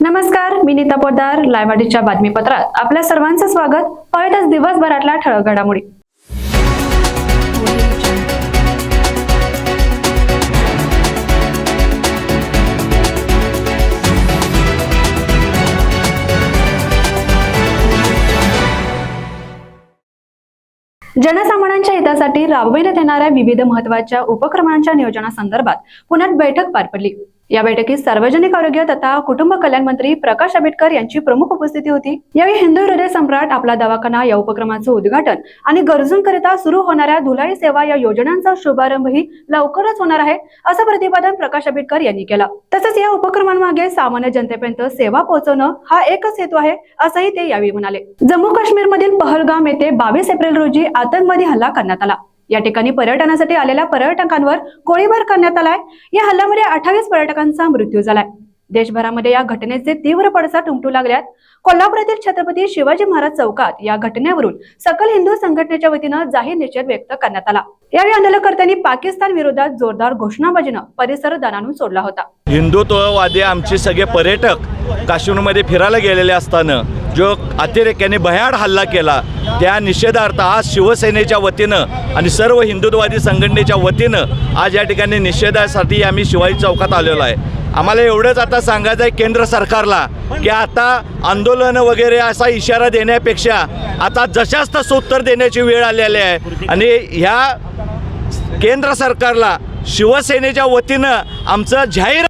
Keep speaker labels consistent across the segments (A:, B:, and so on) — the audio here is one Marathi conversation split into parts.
A: नमस्कार मी नीता पोदार लायवाडीच्या बातमीपत्रात. आपल्या सर्वांचं स्वागत. पाहतच दिवसभरातल्या ठळक घडामोडी. जनसामान्यांच्या हितासाठी राबविण्यात येणाऱ्या विविध महत्त्वाच्या उपक्रमांच्या नियोजनासंदर्भात पुण्यात बैठक पार पडली. या बैठकीत सार्वजनिक आरोग्य तथा कुटुंब कल्याण मंत्री प्रकाश आंबेडकर यांची प्रमुख उपस्थिती होती. यावेळी हिंदू हृदय सम्राट आपला दवाखाना या उपक्रमाचं उद्घाटन आणि गरजूंकरिता सुरू होणाऱ्या धुलाई सेवा या योजनांचा शुभारंभही लवकरच होणार आहे असं प्रतिपादन प्रकाश आंबेडकर यांनी केलं. तसंच या उपक्रमांमागे सामान्य जनतेपर्यंत सेवा पोहोचवणं हा एकच हेतू आहे असंही ते यावेळी म्हणाले. जम्मू काश्मीर मधील पहलगाम येथे बावीस एप्रिल रोजी आतंकवादी हल्ला करण्यात आला. या ठिकाणी पर्यटनासाठी आलेल्या पर्यटकांवर गोळीबार करण्यात आलाय. या हल्ल्यामध्ये अठ्ठावीस पर्यटकांचा मृत्यू झालाय. देशभरामध्ये या घटनेचे तीव्र पडसाद उमटू लागल्यात. कोल्हापुरातील छत्रपती शिवाजी महाराज चौकात या घटनेवरून सकल हिंदू संघटनेच्या वतीनं जाहीर निषेध व्यक्त करण्यात आला. यावेळी आंदोलनकर्त्यांनी पाकिस्तान विरोधात जोरदार घोषणाबाजीनं परिसर दणानून सोडला होता.
B: हिंदुत्ववादी आमचे सगळे पर्यटक काश्मीरमध्ये फिरायला गेलेले असताना जो अतिरेक्याने भयाड हल्ला केला त्या निषेधार्थ आज शिवसेनेच्या वतीनं आणि सर्व हिंदुत्ववादी संघटनेच्या वतीनं आज या ठिकाणी निषेधासाठी आम्ही शिवाजी चौकात आलेलो आहे. आम्हाला एवढंच आता सांगायचं आहे केंद्र सरकारला की आता आंदोलन वगैरे असा इशारा देण्यापेक्षा आता जशाच तसं उत्तर देण्याची वेळ आलेली आहे. आणि ह्या केंद्र सरकारला शिवसेनेच्या वतीनं आमचं जाहीर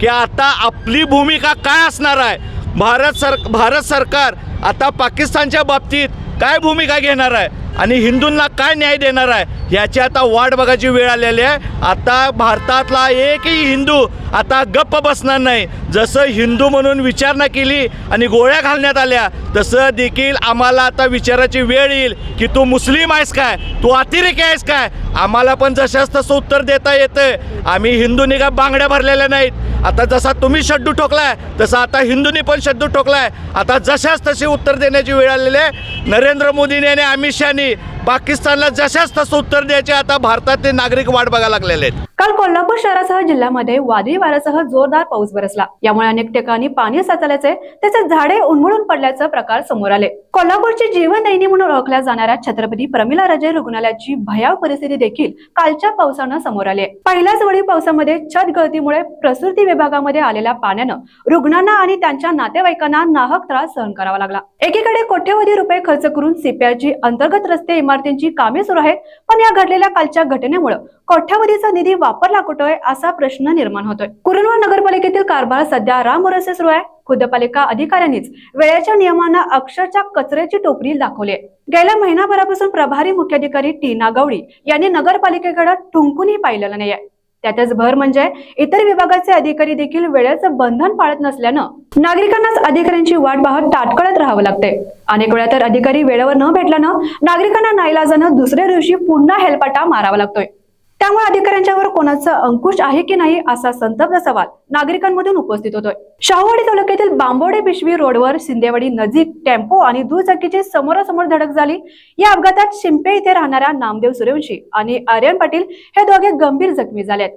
B: की आता आपली भूमिका काय असणार आहे? भारत सर भारत सरकार आता पाकिस्तानच्या बाबतीत काय भूमिका घेणार आहे? आणि हिंदूंना काय न्याय देणार आहे? याची आता वाट बघायची वेळ आलेली आहे. आता भारतातला एकही हिंदू आता गप्प बसणार नाही. जसं हिंदू म्हणून विचारणा केली आणि गोळ्या घालण्यात आल्या तसं देखील आम्हाला आता विचाराची वेळ येईल की तू मुस्लिम आहेस काय? तू अतिरेकी आहेस काय? आम्हाला पण जशाच तसं उत्तर देता येतं आम्ही हिंदूंनी का बांगड्या भरलेल्या नाहीत? आता जसा तुम्ही शड्डू ठोकलाय तसा आता हिंदूंनी पण शड्डू ठोकलाय. आता जशाच तशी उत्तर देण्याची वेळ आलेली आहे. नरेंद्र मोदींनी आणि अमित शहानी पाकिस्तानला जशाच तसं उत्तर द्यायचे आता भारतातले नागरिक वाट बघायला लागलेले आहेत.
A: काल कोल्हापूर शहरासह जिल्ह्यामध्ये वादळी वाऱ्यासह जोरदार पाऊस बरसला. यामुळे अनेक ठिकाणी पाणी साचल्याचे तसेच झाडे उन्मळून पडल्याचे प्रकार समोर आले. कोल्हापूरची जीवनदैनी म्हणून ओळखल्या जाणाऱ्या छत्रपती प्रमिला राजे रुग्णालयाची भयाव परिस्थिती देखील कालच्या पावसानं समोर आली पहिल्याच वेळी पावसामध्ये छत गळतीमुळे प्रसूती विभागामध्ये आलेल्या पाण्यानं रुग्णांना आणि त्यांच्या नातेवाईकांना नाहक त्रास सहन करावा लागला. एकीकडे कोट्यवधी रुपये खर्च करून सीपीआयची अंतर्गत रस्ते इमारत इमारतींची कामे सुरू आहेत पण या घडलेल्या कालच्या घटनेमुळे कोठ्यावधीचा निधी वापरला कुठं असा प्रश्न निर्माण होतोय. कुरुंदवाड नगरपालिकेतील कारभार सध्या रामोरसे सुरू आहे. खुद्द पालिका अधिकाऱ्यांनीच वेळेच्या नियमांना अक्षरशः कचऱ्याची टोपली दाखवली आहे. गेल्या महिनाभरापासून प्रभारी मुख्याधिकारी टीना गवळी यांनी नगरपालिकेकडे ठुंकूनही पाहिलेलं नाहीये. त्यातच भर म्हणजे इतर विभागाचे अधिकारी देखील वेळेचं बंधन पाळत नसल्यानं नागरिकांनाच अधिकाऱ्यांची वाट पाहत ताटकळत राहावं लागते अनेक वेळा तर अधिकारी वेळेवर न भेटल्यानं नागरिकांना नाईलाजानं दुसऱ्या दिवशी पुन्हा हेलपाटा मारावा लागतोय. त्यामुळे अधिकाऱ्यांच्यावर कोणाचं अंकुश आहे की नाही असा संतप्त सवाल नागरिकांमधून उपस्थित होतोय. शाहूवाडी तालुक्यातील बांबोडे पिशवी रोडवर शिंदेवाडी नजीक टेम्पो आणि दुचाकीची समोरासमोर धडक झाली. या अपघातात शिंपे इथे राहणाऱ्या नामदेव सूर्यवंशी आणि आर्यन पाटील हे दोघे गंभीर जखमी झालेत.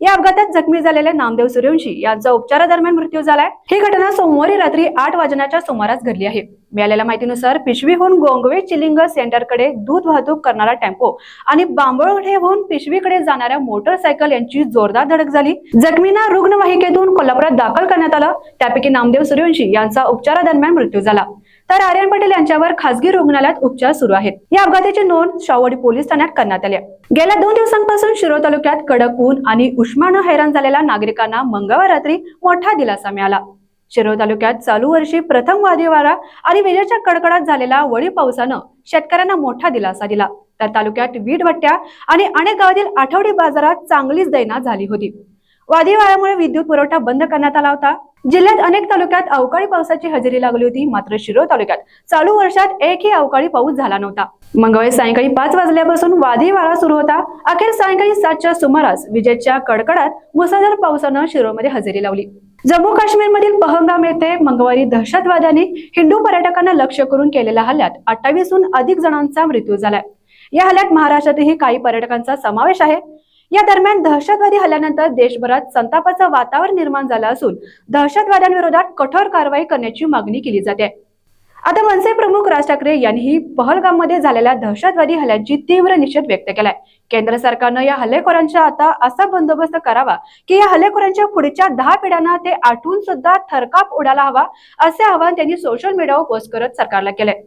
A: या अपघातात जखमी झालेले नामदेव सूर्यवंशी यांचा उपचारादरम्यान मृत्यू झालाय. ही घटना सोमवारी रात्री आठ वाजण्याच्या सुमारास घडली आहे. मिळालेल्या माहितीनुसार पिशवीहून गोंगवे चिलिंग सेंटरकडे दूध वाहतूक करणारा टेम्पो आणि बांबळवढेहून पिशवीकडे जाणाऱ्या मोटरसायकल यांची जोरदार धडक झाली. जखमींना रुग्णवाहिकेतून कोल्हापुरात दाखल करण्यात आलं. त्यापैकी नामदेव सूर्यवंशी यांचा उपचारादरम्यान मृत्यू झाला. तर आर्यन पटेल यांच्यावर खासगी रुग्णालयात उपचार सुरू आहेत. या अपघाताची नोंद शावडी पोलीस ठाण्यात करण्यात आली गेल्या दोन दिवसांपासून शिरोळ तालुक्यात कडक ऊन आणि उष्मानं हैराण झालेल्या नागरिकांना मंगळवार रात्री मोठा दिलासा मिळाला. शिरोळ तालुक्यात चालू वर्षी प्रथम वादीवारा आणि विजेच्या कडकडात झालेल्या वळी पावसानं शेतकऱ्यांना मोठा दिलासा दिला. तर तालुक्यात वीट भट्ट्या आणि अनेक गावातील आठवडी बाजारात चांगलीच दैना झाली होती. वादळी वाऱ्यामुळे विद्युत पुरवठा बंद करण्यात आला होता. जिल्ह्यात अनेक तालुक्यात अवकाळी पावसाची हजेरी लागली होती मात्र शिरोळ तालुक्यात चालू वर्षात एकही अवकाळी पाऊस झाला नव्हता. मंगळवारी सायंकाळी पाच वाजल्यापासून वादळी वारा सुरू होता. अखेर सायंकाळी सातच्या सुमारास विजेच्या कडकडात मुसळधार पावसानं शिरोळमध्ये हजेरी लावली. जम्मू काश्मीरमधील पहंगाम येथे मंगळवारी दहशतवाद्यांनी हिंदू पर्यटकांना लक्ष्य करून केलेल्या हल्ल्यात अठ्ठावीसहून अधिक जणांचा मृत्यू झालाय. या हल्ल्यात महाराष्ट्रातही काही पर्यटकांचा समावेश आहे. या दरम्यान दहशतवादी हल्ल्यानंतर देशभरात संतापाचं वातावरण निर्माण झालं असून दहशतवाद्यांविरोधात कठोर कारवाई करण्याची मागणी केली जाते. आता मनसे प्रमुख राज ठाकरे यांनीही पहलगाममध्ये झालेल्या दहशतवादी हल्ल्याची तीव्र निषेध व्यक्त केलाय. केंद्र सरकारनं या हल्लेखोरांचा आता असा बंदोबस्त करावा की या हल्लेखोरांच्या पुढच्या दहा पिढ्यांना ते आठवून सुद्धा थरकाप उडाला हवा असे आवाहन त्यांनी सोशल मीडियावर पोस्ट करत सरकारला केलंय.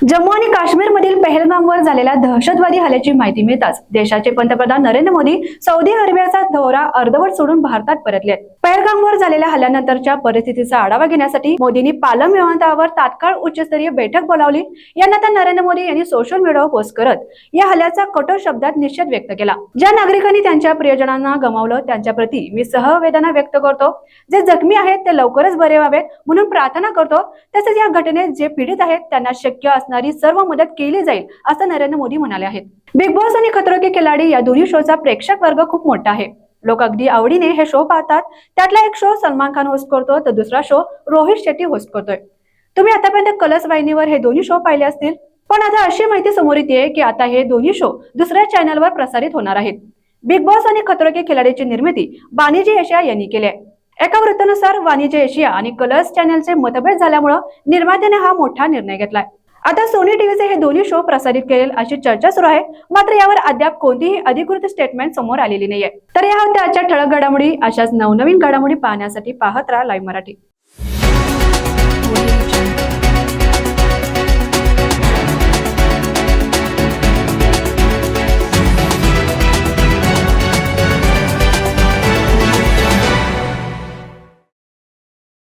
A: जम्मू आणि काश्मीरमधील पहलगामवर झालेल्या दहशतवादी हल्ल्याची माहिती मिळताच देशाचे पंतप्रधान नरेंद्र मोदी सौदी अरेबियाचा दौरा अर्धवट सोडून भारतात परतले पहलगामवर झालेल्या हल्ल्यानंतरच्या परिस्थितीचा आढावा घेण्यासाठी मोदींनी पालम विमानतळावर तात्काळ उच्चस्तरीय बैठक बोलावली. यानंतर नरेंद्र मोदी यांनी सोशल मीडियावर पोस्ट करत या हल्ल्याचा कठोर शब्दात निषेध व्यक्त केला. ज्या नागरिकांनी त्यांच्या प्रियजनांना गमावलं त्यांच्याप्रती मी सहवेदना व्यक्त करतो. जे जखमी आहेत ते लवकरच बरे व्हावेत म्हणून प्रार्थना करतो. तसेच या घटनेत जे पीडित आहेत त्यांना शक्य असणारी सर्व मदत केली जाईल असं नरेंद्र मोदी म्हणाले आहेत. बिग बॉस आणि खतरो के खिलाडी या दोन्ही शोचा प्रेक्षक वर्ग खूप मोठा आहे. लोक अगदी आवडीने हे शो पाहतात. त्यातला एक शो सलमान खान होस्ट करतो तर दुसरा शो रोहित शेट्टी होस्ट करतोय. तुम्ही आतापर्यंत कलर्स वाहिनीवर हे दोन्ही शो पाहिले असतील. पण आता अशी माहिती समोर येते की आता हे दोन्ही शो दुसऱ्या चॅनलवर प्रसारित होणार आहेत. बिग बॉस आणि खतरो के खिलाडीची निर्मिती बाणिजी एशिया यांनी केली आहे एका वृत्तानुसार वाणिज्य एशिया आणि कलर्स चॅनलचे मतभेद झाल्यामुळं निर्मात्याने हा मोठा निर्णय घेतलाय. आता सोनी टीव्हीचे हे दोन्ही शो प्रसारित करेल अशी चर्चा सुरू आहे. मात्र यावर अद्याप कोणतीही अधिकृत स्टेटमेंट समोर आलेली नाहीये. तर या होत्या आजच्या ठळक घडामोडी. अशाच नवनवीन घडामोडी पाहण्यासाठी पाहत राहा लाईव्ह मराठी.